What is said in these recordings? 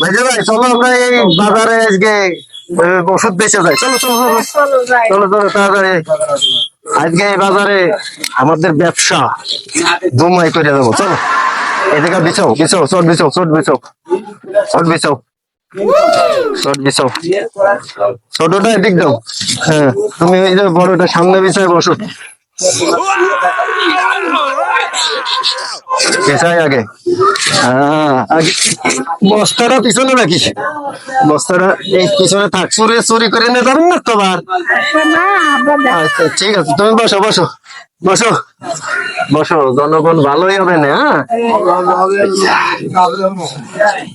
ভাইজা ভাই চলো আমরা এই বাজারে আজকে ওষুধ বেঁচে যাই। চলো চলো চলো। চলো চলো তাড়াতাড়ি। আজকে এই বাজারে আমাদের ব্যবসা দুমাই করে দেবো। চলো। এদিকে বিছাও বিছাও চট বিছাও চট বিছাও। চট বিছাও। চট বিছাও। ছোটটা এদিক দাও। হ্যাঁ তুমি ওই যে বড়টা সামনে বিছায় বসো। বিছাই আগে। আগে। বস্তাটা পিছনে রাখিস। বস্তাটা এই পিছনে থাক। চুরি চুরি করে নিয়ে যাবেন না তো আবার? না আপনার আচ্ছা ঠিক আছে তুমি বসো বসো বসো। বসো জনগণ ভালোই হবে না হ্যাঁ?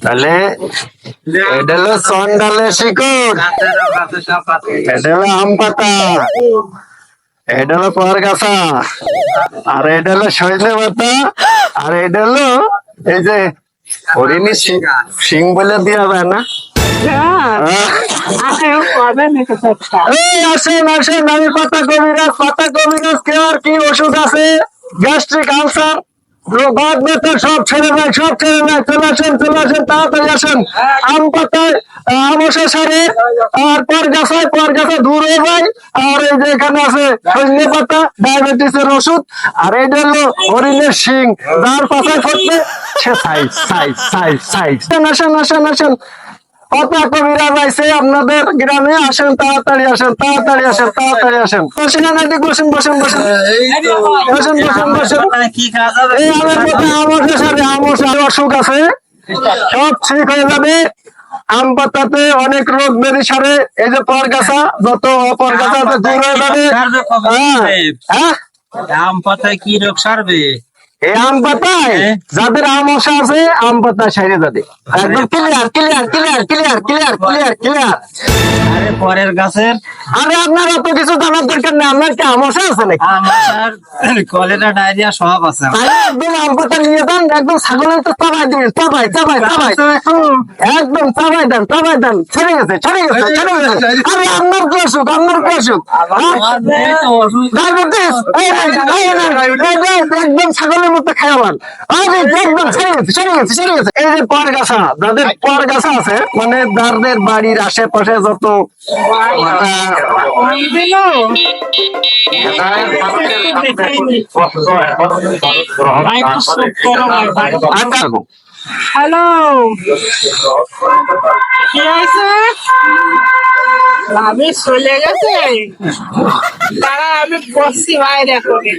তাহলে এটা হলো চন্ডালের শিকড়। এটা হলো আম পাতা এটা হলো পর গাছা। আর এটা হলো সজনে পাতা আর এটা হলো এই যে হরিণী সিং বলে দিয়ে যায় না। এই আসেন আসেন আমি পাতা কবিরাজ পাতা কবিরাজ কেউ আর কি ওষুধ আছে? গ্যাস্ট্রিক আলসার আসেন আসেন আসেন। যে এখানে আছে সজনে পাতা, ডায়াবেটিসের ওষুধ, আর এইটা হলো হরিণের শিং। যার পাতায় ফুটবে সে সাইজ সাইজ সাইজ সাইজ আসেন আসেন আসেন। পাতা কবিরাজ আইছে আপনাদের গ্রামে? আসেন তাড়াতাড়ি আসেন তাড়াতাড়ি আসেন তাড়াতাড়ি আসেন। বসেন না বসেন বসেন বসেন। বসেন বসেন বসেন। কি কাজ হবে এই আমার সাথে আমসের অসুখ আছে। সব ঠিক হয়ে যাবে। আম পাতাতে অনেক রোগ বেরি সারে। এই যে পরগাছা যত অপরগাছা দূর হয়ে যাবে। হ্যাঁ। হ্যাঁ? আম পাতায় কি রোগ সারবে? এই আম পাতায় যাদের আমসা আছে আম পাতা সাইরে যাদের একদম clear clear clear clear clear clear clear আরে পরের গাছের আরে আপনার অত কিছু জানার দরকার নেই আপনার কি আমসা আছে নাকি? আমার কলেরা ডায়রিয়া সব আছে। একদম নিয়ে যান একদম ছাগলের তো চাবাই দিবেন চাবাই চাবাই চাবাই। একদম চাবাই দেন চাবাই দেন। ছেড়ে গেছে ছেড়ে গেছে ছেড়ে গেছে। আরে আপনার কি অসুখ আপনার কি অসুখ? এই, একদম ছাগলের মতো খাওয়ান আরে একদম ছেড়ে গেছে ছেড়ে গেছে ছেড়ে গেছে এই যে পর গাছা যাদের পর গাছা আছে মানে যাদের বাড়ির আশেপাশে যত আচ্ছা। হ্যালো কি আছে আমি চলে গেছে। তারা আমি বসছি ভাই করে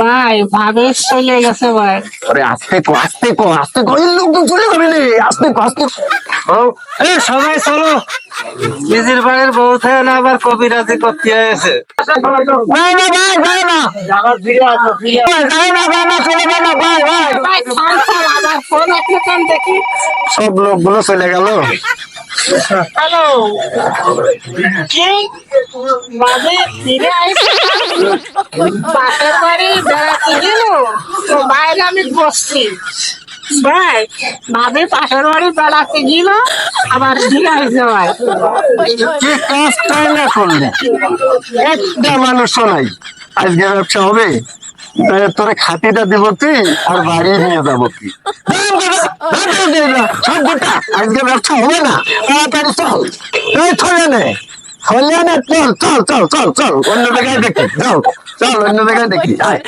ভাই ভাবি চলে গেছে ভাই। আরে আস্তে কো আস্তে কো আস্তে কো এই লোক তো চলে যাবে রে আস্তে কো আস্তে এই সবাই চলো। নিজের বাড়ির বউ থেকে না আবার কবিরাজি করতে হয়েছে ভাই না ভাই ভাই না। ভাই, ভাই না ভাই না চলে না ভাই ভাই। ভাই খান খান ফোন আপনি কান দেখি। সব লোকগুলো চলে গেল। হ্যালো কি? ভাবি ফিরে বাড়ি বেড়াতে গেল বাইরে আমি বসছি। ভাই পাশের বাড়ি বেড়াতে গেল আবার কাজটাই না করলে? একটা মানুষ নাই। আজকে ব্যবসা হবে। তোরে খাতিটা দিব তুই আর বাড়ি নিয়ে যাব কি? আজকে ব্যবসা হবে না। তাড়াতাড়ি চল। এই থলে না, চল চল চল চল চল, অন্য জায়গায় দেখি, চল চল, অন্য জায়গায় দেখি, আয়।